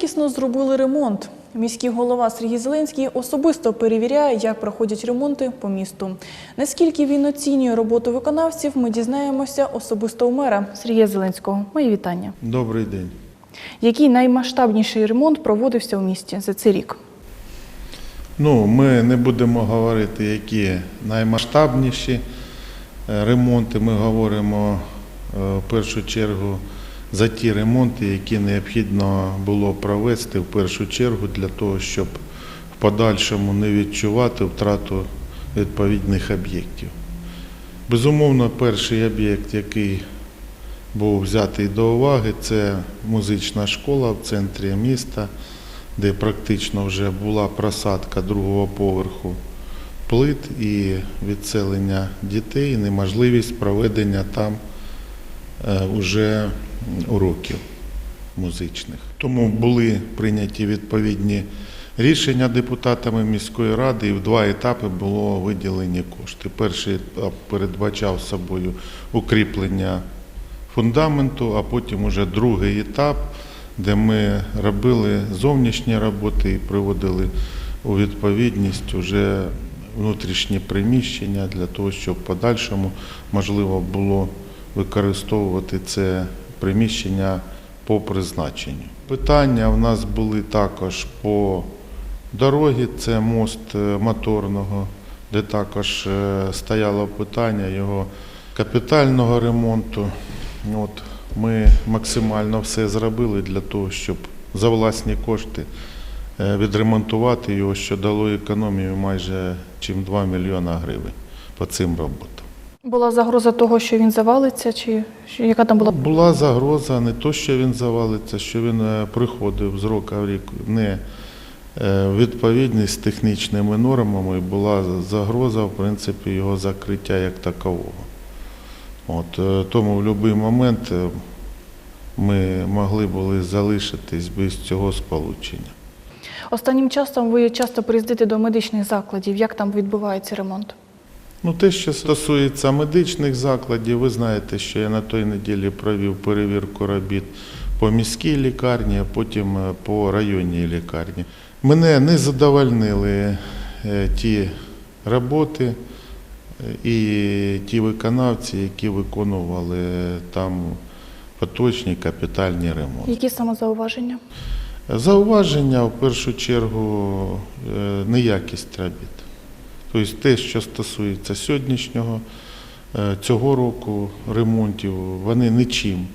Якісно зробили ремонт. Міський голова Сергій Зеленський особисто перевіряє, як проходять ремонти по місту. Наскільки він оцінює роботу виконавців, ми дізнаємося особисто у мера Сергія Зеленського. Мої вітання. Добрий день. Який наймасштабніший ремонт проводився у місті за цей рік? Ну, ми не будемо говорити, які наймасштабніші е, ремонти. Ми говоримо е, в першу чергу за ті ремонти, які необхідно було провести в першу чергу для того, щоб в подальшому не відчувати втрату відповідних об'єктів. Безумовно, перший об'єкт, який був взятий до уваги, це музична школа в центрі міста, де практично вже була просадка другого поверху плит і відселення дітей, неможливість проведення там е, уже уроків музичних. Тому були прийняті відповідні рішення депутатами міської ради, і в два етапи було виділені кошти. Перший етап передбачав собою укріплення фундаменту, а потім уже другий етап, де ми робили зовнішні роботи і приводили у відповідність уже внутрішні приміщення для того, щоб подальшому можливо було використовувати це приміщення по призначенню. Питання в нас були також по дорогі, це мост е, моторного, де також е, стояло питання його капітального ремонту. От ми максимально все зробили для того, щоб за власні кошти е, відремонтувати його, що дало економію майже чим 2 мільйона гривень по цим роботам. Була загроза того, що він завалиться, чи яка там була Була загроза не то, що він завалиться, що він е, приходив з року в рік не е, відповідність з технічними нормами, була загроза, в принципі, його закриття як такового. От, е, тому в будь-який момент ми могли були залишитись без цього сполучення. останнім часом. Ви часто приїздите до медичних закладів. Як там відбувається ремонт? Ну, те, що стосується медичних закладів, ви знаєте, що я на той неділі провів перевірку робіт по міській лікарні, а потім е, по районній лікарні. Мене не задовольнили е, ті роботи е, і ті виконавці, які виконували там поточні капітальні ремонти. Які саме зауваження? Зауваження в першу чергу неякість робіт. Тобто те, що стосується сьогоднішнього е, цього року ремонтів, вони нічим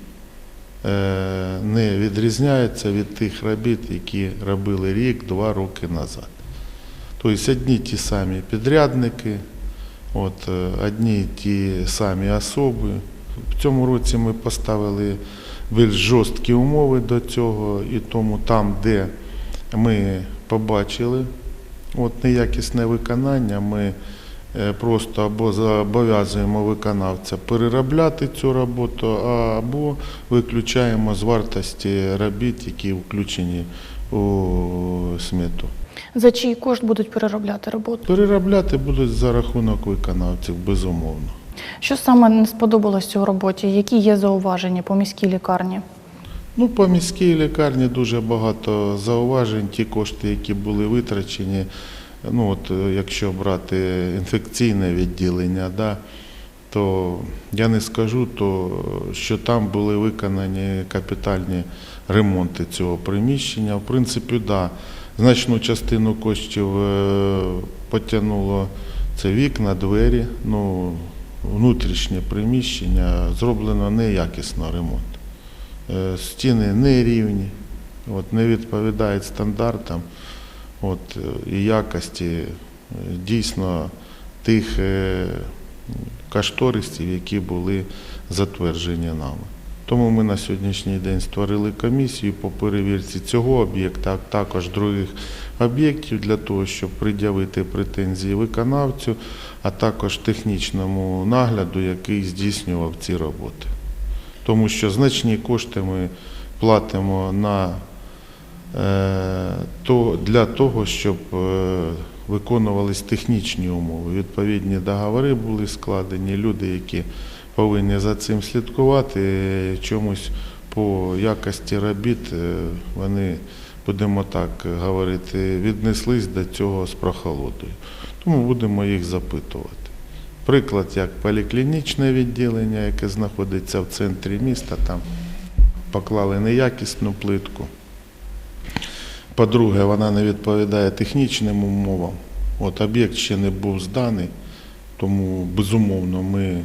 е, не відрізняються від тих робіт, які робили рік-два роки назад. Тобто одні ті самі підрядники, от, е, одні ті самі особи. В цьому році ми поставили більш жорсткі умови до цього, і тому там, де ми побачили от неякісне виконання, ми е, просто або зобов'язуємо виконавця переробляти цю роботу, або виключаємо з вартості робіт, які включені у смету. За чий кошт будуть переробляти роботу? Переробляти будуть за рахунок виконавців, безумовно. Що саме не сподобалось у роботі? Які є зауваження по міській лікарні? Ну, по міській лікарні дуже багато зауважень. Ті кошти, які були витрачені, ну от е, якщо брати інфекційне відділення, да, то я не скажу, то, що там були виконані капітальні ремонти цього приміщення. В принципі, да, значну частину коштів е, потягнуло це вікна, двері, ну, внутрішнє приміщення, зроблено неякісно ремонт. Е, Стіни нерівні, от, не відповідають стандартам от, е, і якості е, дійсно тих кошторисів, які були затверджені нами. Тому ми на сьогоднішній день створили комісію по перевірці цього об'єкта, а також других об'єктів для того, щоб пред'явити претензії виконавцю, а також технічному нагляду, який здійснював ці роботи тому що значні кошти ми платимо на, е, то, для того, щоб е, виконувались технічні умови. Відповідні договори були складені, люди, які повинні за цим слідкувати, чомусь по якості робіт е, вони будемо так говорити, віднеслись до цього з прохолодою. Тому будемо їх запитувати. Приклад, як поліклінічне відділення, яке знаходиться в центрі міста, там поклали неякісну плитку. По-друге, вона не відповідає технічним умовам. От об'єкт ще не був зданий, тому безумовно ми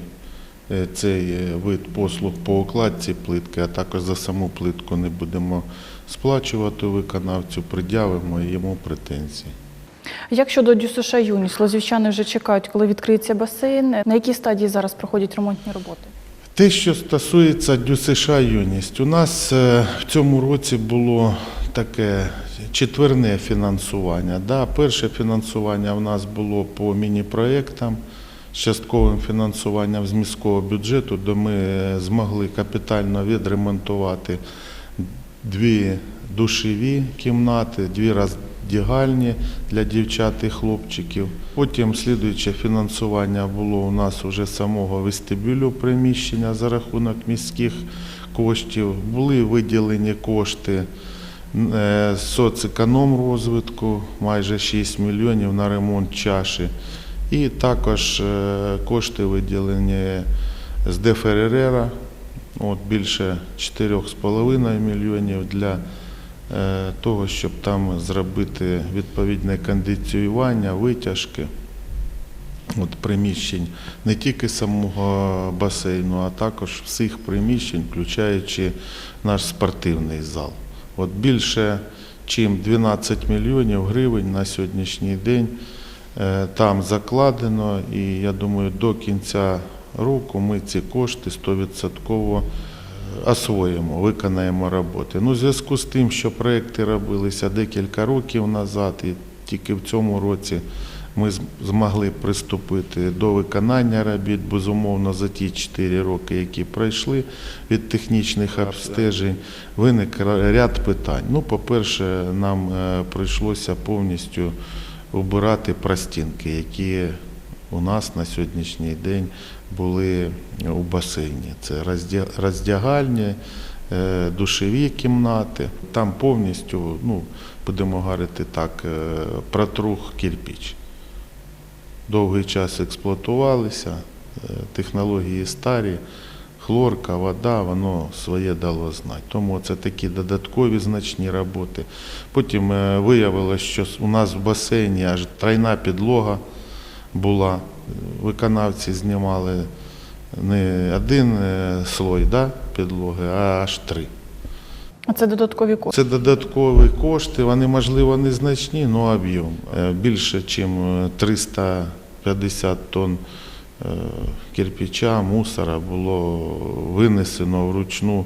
е, цей е, вид послуг по укладці плитки, а також за саму плитку не будемо сплачувати виконавцю, пред'явимо йому претензії. Як щодо ДЮСШ «Юніс», лозівчани вже чекають, коли відкриється басейн. На якій стадії зараз проходять ремонтні роботи? Те, що стосується ДЮСШ «Юність», у нас е, в цьому році було таке четверне фінансування. Да, перше фінансування в нас було по міні-проєктам з частковим фінансуванням з міського бюджету, де ми е, змогли капітально відремонтувати дві душові кімнати, дві роздягальні для дівчат і хлопчиків. Потім слідуюче фінансування було у нас уже самого вестибюлю приміщення за рахунок міських коштів. Були виділені кошти е, з соцеконом розвитку, майже 6 мільйонів на ремонт чаші. І також е, кошти виділені з ДФРР, от більше 4,5 мільйонів для того, щоб там зробити відповідне кондиціювання, витяжки от приміщень не тільки самого басейну, а також всіх приміщень, включаючи наш спортивний зал. От більше чим 12 мільйонів гривень на сьогоднішній день е, там закладено, і я думаю, до кінця року ми ці кошти 100% освоїмо, виконаємо роботи. Ну, в зв'язку з тим, що проекти робилися декілька років назад, і тільки в цьому році ми змогли приступити до виконання робіт, безумовно, за ті 4 роки, які пройшли від технічних обстежень, виник ряд питань. Ну, по-перше, нам е, прийшлося повністю убирати простінки, які у нас на сьогоднішній день були у басейні. Це роздягальні, е, душові кімнати. Там повністю, ну, будемо говорити так, е, протрух кирпіч. Довгий час експлуатувалися, е, технології старі, хлорка, вода, воно своє дало знати. Тому це такі додаткові значні роботи. Потім е, виявилося, що у нас в басейні аж тройна підлога була. Виконавці знімали не один е, слой да, підлоги, а аж три. А це додаткові кошти. Це додаткові кошти, вони, можливо, незначні, але об'єм. Е, Більше, ніж 350 тонн е, кирпича, мусора було винесено вручну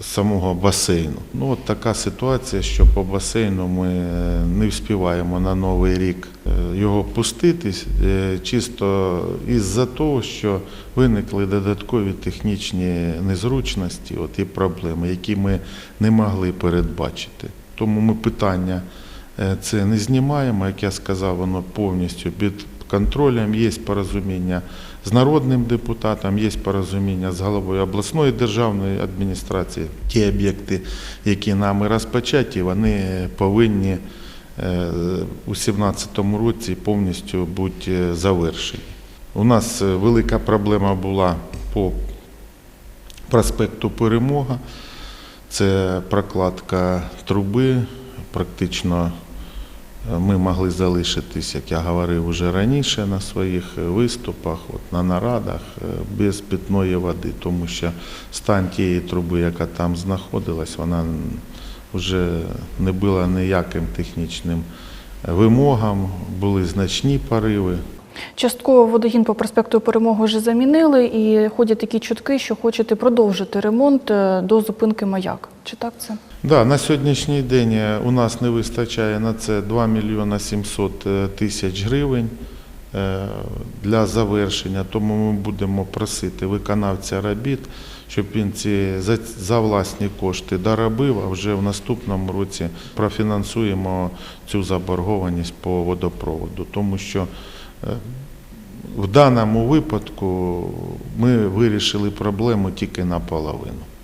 самого басейну. Ну, от така ситуація, що по басейну ми е, не вспіваємо на Новий рік е, його пуститись, е, чисто із-за того, що виникли додаткові технічні незручності от, і проблеми, які ми не могли передбачити. Тому ми питання це не знімаємо, як я сказав, воно повністю під контролем, є порозуміння з народним депутатом, є порозуміння з головою обласної державної адміністрації. Ті об'єкти, які нами розпочаті, вони повинні е, у 2017 році повністю бути завершені. У нас е, велика проблема була по проспекту Перемога. Це прокладка труби. Практично е, ми могли залишитись, як я говорив вже раніше на своїх е, виступах, от на нарадах, е, без питної води, тому що стан тієї труби, яка там знаходилась, вона вже не була ніяким технічним е, вимогам, були значні пориви. Частково водогін по проспекту Перемоги вже замінили, і ходять такі чутки, що хочете продовжити ремонт до зупинки маяк. Чи так це? Да, на сьогоднішній день е, у нас не вистачає на це 2 мільйона 700 е, тисяч гривень е, для завершення, тому ми будемо просити виконавця робіт, щоб він ці за, за власні кошти доробив, а вже в наступному році профінансуємо цю заборгованість по водопроводу, тому що в даному випадку ми вирішили проблему тільки наполовину.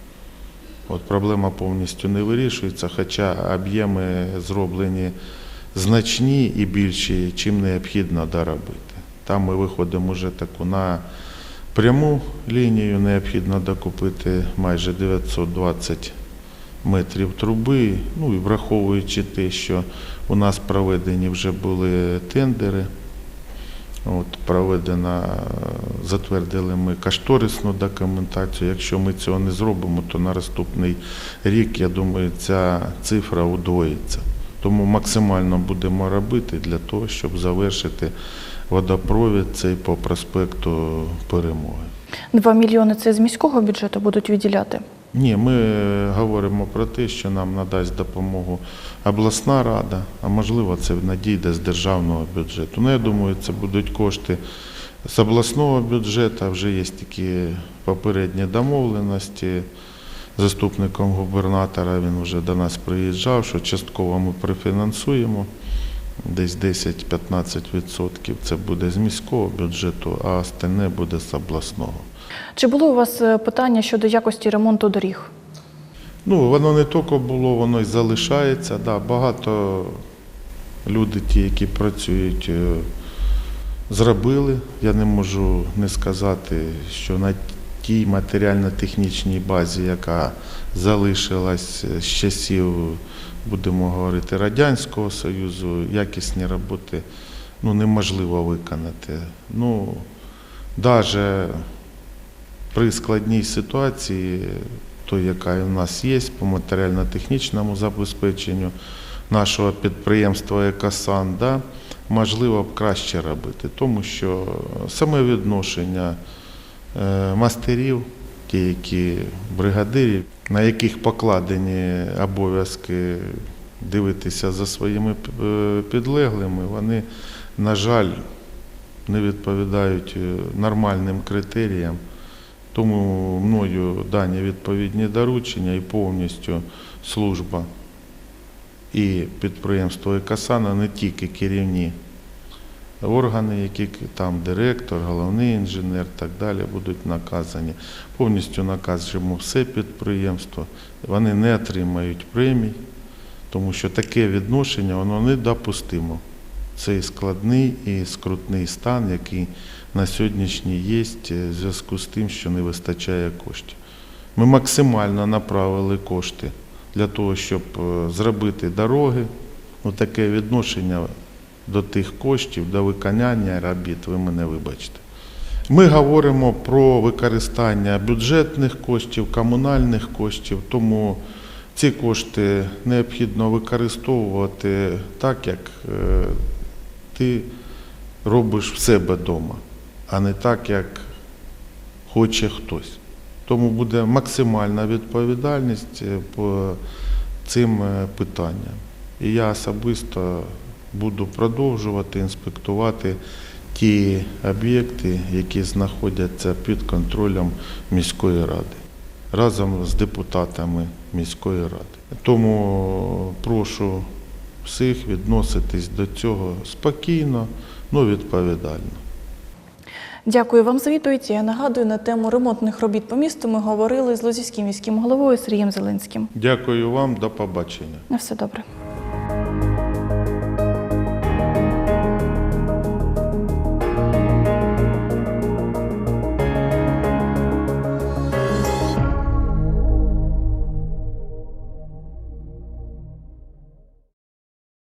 От проблема повністю не вирішується, хоча об'єми зроблені значні і більші, чим необхідно доробити. Там ми виходимо вже таку на пряму лінію, необхідно докупити майже 920 метрів труби, ну і враховуючи те, що у нас проведені вже були тендери, От, проведена, е, затвердили ми кошторисну документацію. Якщо ми цього не зробимо, то на наступний рік, я думаю, ця цифра удвоїться. Тому максимально будемо робити для того, щоб завершити водопровід цей по проспекту Перемоги. Два мільйони це з міського бюджету будуть виділяти. Ні, ми е, говоримо про те, що нам надасть допомогу обласна рада, а можливо, це надійде з державного бюджету. Ну, я думаю, це будуть кошти з обласного бюджету. Вже є такі попередні домовленості. Заступником губернатора він вже до нас приїжджав, що частково ми профінансуємо. Десь 10-15% це буде з міського бюджету, а остальне буде з обласного. Чи були у вас е, питання щодо якості ремонту доріг? Ну, воно не тільки було, воно й залишається. Да, багато люди, ті, які працюють, е, зробили. Я не можу не сказати, що на тій матеріально-технічній базі, яка залишилась з часів, будемо говорити, Радянського Союзу, якісні роботи ну, неможливо виконати. Ну, навіть при складній ситуації, той, яка у нас є по матеріально-технічному забезпеченню нашого підприємства Екосан, да, можливо б краще робити, тому що саме відношення е, мастерів, ті, які бригадирів, на яких покладені обов'язки дивитися за своїми е, підлеглими, вони, на жаль, не відповідають е, нормальним критеріям. Тому мною дані відповідні доручення і повністю служба і підприємство Екасана не тільки керівні органи, які там директор, головний інженер і так далі будуть наказані. Повністю наказуємо все підприємство. Вони не отримають премій, тому що таке відношення воно недопустимо. Цей складний і скрутний стан, який на сьогоднішній є в зв'язку з тим, що не вистачає коштів. Ми максимально направили кошти для того, щоб е, зробити дороги. Таке відношення до тих коштів, до виконання робіт, ви мене вибачте. Ми говоримо про використання бюджетних коштів, комунальних коштів, тому ці кошти необхідно використовувати так, як е, ти робиш в себе вдома, а не так, як хоче хтось. Тому буде максимальна відповідальність е, по цим е, питанням. І я особисто буду продовжувати інспектувати ті об'єкти, які знаходяться під контролем міської ради разом з депутатами міської ради. Тому прошу всіх відноситись до цього спокійно, але відповідально. Дякую вам за відповідь. Я нагадую, на тему ремонтних робіт по місту ми говорили з Лозівським міським головою Сергієм Зеленським. Дякую вам, до побачення. На все добре.